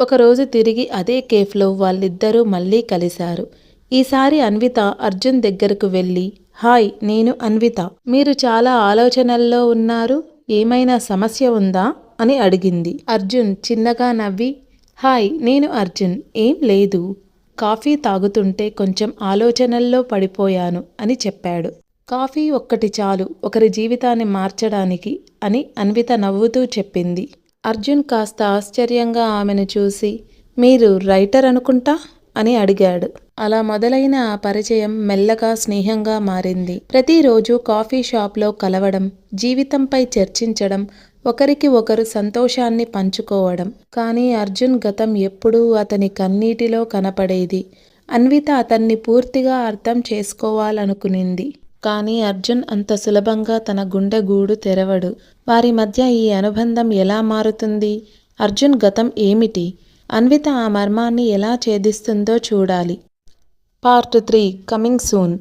ఒకరోజు తిరిగి అదే కేఫ్లో వాళ్ళిద్దరూ మళ్ళీ కలిశారు. ఈసారి అన్విత అర్జున్ దగ్గరకు వెళ్ళి హాయ్ నేను అన్విత. మీరు చాలా ఆలోచనల్లో ఉన్నారు ఏమైనా సమస్య ఉందా? అని అడిగింది. అర్జున్ చిన్నగా నవ్వి హాయ్ నేను అర్జున్. ఏం లేదు. కాఫీ తాగుతుంటే కొంచెం ఆలోచనల్లో పడిపోయాను అని చెప్పాడు. కాఫీ ఒక్కటి చాలు ఒకరి జీవితాన్ని మార్చడానికి అని అన్విత నవ్వుతూ చెప్పింది. అర్జున్ కాస్త ఆశ్చర్యంగా ఆమెను చూసి మీరు రైటర్ అనుకుంటా? అని అడిగాడు. అలా మొదలైన ఆ పరిచయం మెల్లగా స్నేహంగా మారింది. ప్రతిరోజు కాఫీ షాప్లో కలవడం జీవితంపై చర్చించడం ఒకరికి ఒకరు సంతోషాన్ని పంచుకోవడం. కానీ అర్జున్ గతం ఎప్పుడూ అతని కన్నీటిలో కనపడేది. అన్విత అతన్ని పూర్తిగా అర్థం చేసుకోవాలనుకునింది. కానీ అర్జున్ అంత సులభంగా తన గుండె గూడు తెరవడు. వారి మధ్య ఈ అనుబంధం ఎలా మారుతుంది? అర్జున్ గతం ఏమిటి? అన్విత ఆ మర్మాన్ని ఎలా ఛేదిస్తుందో చూడాలి. Part three coming soon.